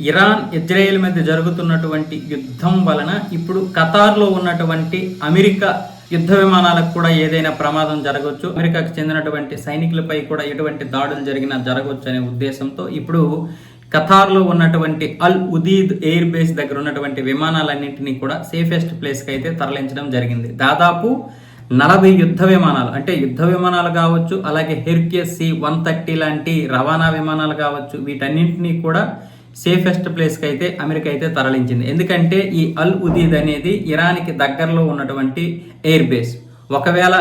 Iran Israel మధ్య జరుగుతున్నటువంటి యుద్ధం వలన ఇప్పుడు ఖతార్లో ఉన్నటువంటి అమెరికా యుద్ధ విమానాలకు కూడా ఏదైనా ప్రమాదం జరగవచ్చు. అమెరికాకు చెందినటువంటి సైనికులపై కూడా ఎటువంటి దాడులు జరిగినా జరగవచ్చు అనే ఉద్దేశంతో ఇప్పుడు ఖతార్లో ఉన్నటువంటి అల్ ఉదీద్ ఎయిర్ బేస్ దగ్గర ఉన్నటువంటి విమానాలన్నింటినీ కూడా సేఫెస్ట్ ప్లేస్కి అయితే తరలించడం జరిగింది. దాదాపు నలభై యుద్ధ విమానాలు అంటే యుద్ధ విమానాలు కావచ్చు అలాగే హెర్క్యస్ సి వన్ థర్టీ లాంటి రవాణా విమానాలు కావచ్చు వీటన్నింటినీ కూడా సేఫెస్ట్ ప్లేస్కి అయితే అమెరికా అయితే తరలించింది. ఎందుకంటే ఈ అల్ ఉదీద్ అనేది ఇరాన్కి దగ్గరలో ఉన్నటువంటి ఎయిర్ బేస్. ఒకవేళ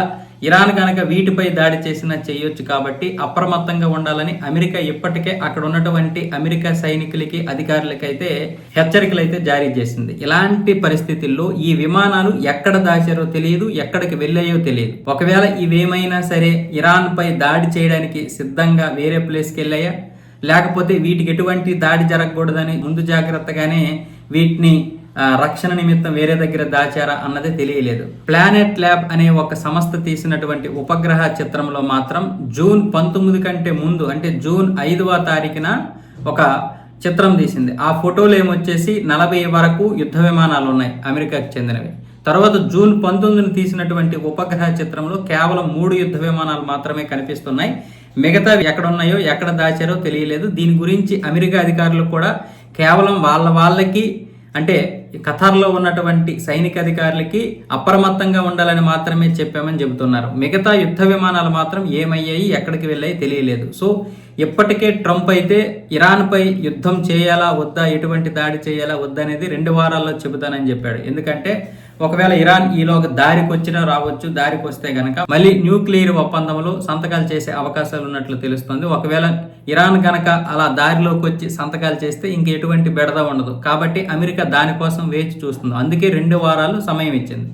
ఇరాన్ కనుక వీటిపై దాడి చేసినా చేయొచ్చు కాబట్టి అప్రమత్తంగా ఉండాలని అమెరికా ఇప్పటికే అక్కడ ఉన్నటువంటి అమెరికా సైనికులకి అధికారులకైతే హెచ్చరికలు అయితే జారీ చేసింది. ఇలాంటి పరిస్థితుల్లో ఈ విమానాలు ఎక్కడ దాచారో తెలియదు ఎక్కడికి వెళ్ళాయో తెలియదు. ఒకవేళ ఇవేమైనా సరే ఇరాన్పై దాడి చేయడానికి సిద్ధంగా వేరే ప్లేస్కి వెళ్ళాయా? లేకపోతే వీటికి ఎటువంటి దాడి జరగకూడదని ముందు జాగ్రత్తగానే వీటిని రక్షణ నిమిత్తం వేరే దగ్గర దాచారా అన్నది తెలియలేదు. ప్లానెట్ ల్యాబ్ అనే ఒక సంస్థ తీసినటువంటి ఉపగ్రహ చిత్రంలో మాత్రం జూన్ పంతొమ్మిది కంటే ముందు అంటే జూన్ ఐదవ తారీఖున ఒక చిత్రం తీసింది. ఆ ఫోటోలు ఏమొచ్చేసి నలభై వరకు యుద్ధ విమానాలు ఉన్నాయి అమెరికాకు చెందినవి. తర్వాత జూన్ పంతొమ్మిదిని తీసినటువంటి ఉపగ్రహ చిత్రంలో కేవలం మూడు యుద్ధ విమానాలు మాత్రమే కనిపిస్తున్నాయి. మిగతావి ఎక్కడ ఉన్నాయో ఎక్కడ దాచారో తెలియలేదు. దీని గురించి అమెరికా అధికారులు కూడా కేవలం వాళ్ళ వాళ్ళకి అంటే ఖతార్లో ఉన్నటువంటి సైనిక అధికారులకి అప్రమత్తంగా ఉండాలని మాత్రమే చెప్పామని చెబుతున్నారు. మిగతా యుద్ధ విమానాలు మాత్రం ఏమయ్యాయి ఎక్కడికి వెళ్ళాయి తెలియలేదు. సో ఇప్పటికే ట్రంప్ అయితే ఇరాన్పై యుద్ధం చేయాలా వద్దా ఎటువంటి దాడి చేయాలా వద్దా అనేది రెండు వారాల్లో చెబుతానని చెప్పాడు. ఎందుకంటే ఒకవేళ ఇరాన్ ఈలోగా దారికి వచ్చినా రావచ్చు దారికి వస్తే గనక మళ్ళీ న్యూక్లియర్ ఒప్పందంలో సంతకాలు చేసే అవకాశాలు ఉన్నట్లు తెలుస్తుంది. ఒకవేళ ఇరాన్ గనక అలా దారిలోకి వచ్చి సంతకాలు చేస్తే ఇంక ఎటువంటి బెడద ఉండదు. కాబట్టి అమెరికా దానికోసం వేచి చూస్తుంది. అందుకే రెండు వారాలు సమయం ఇచ్చింది.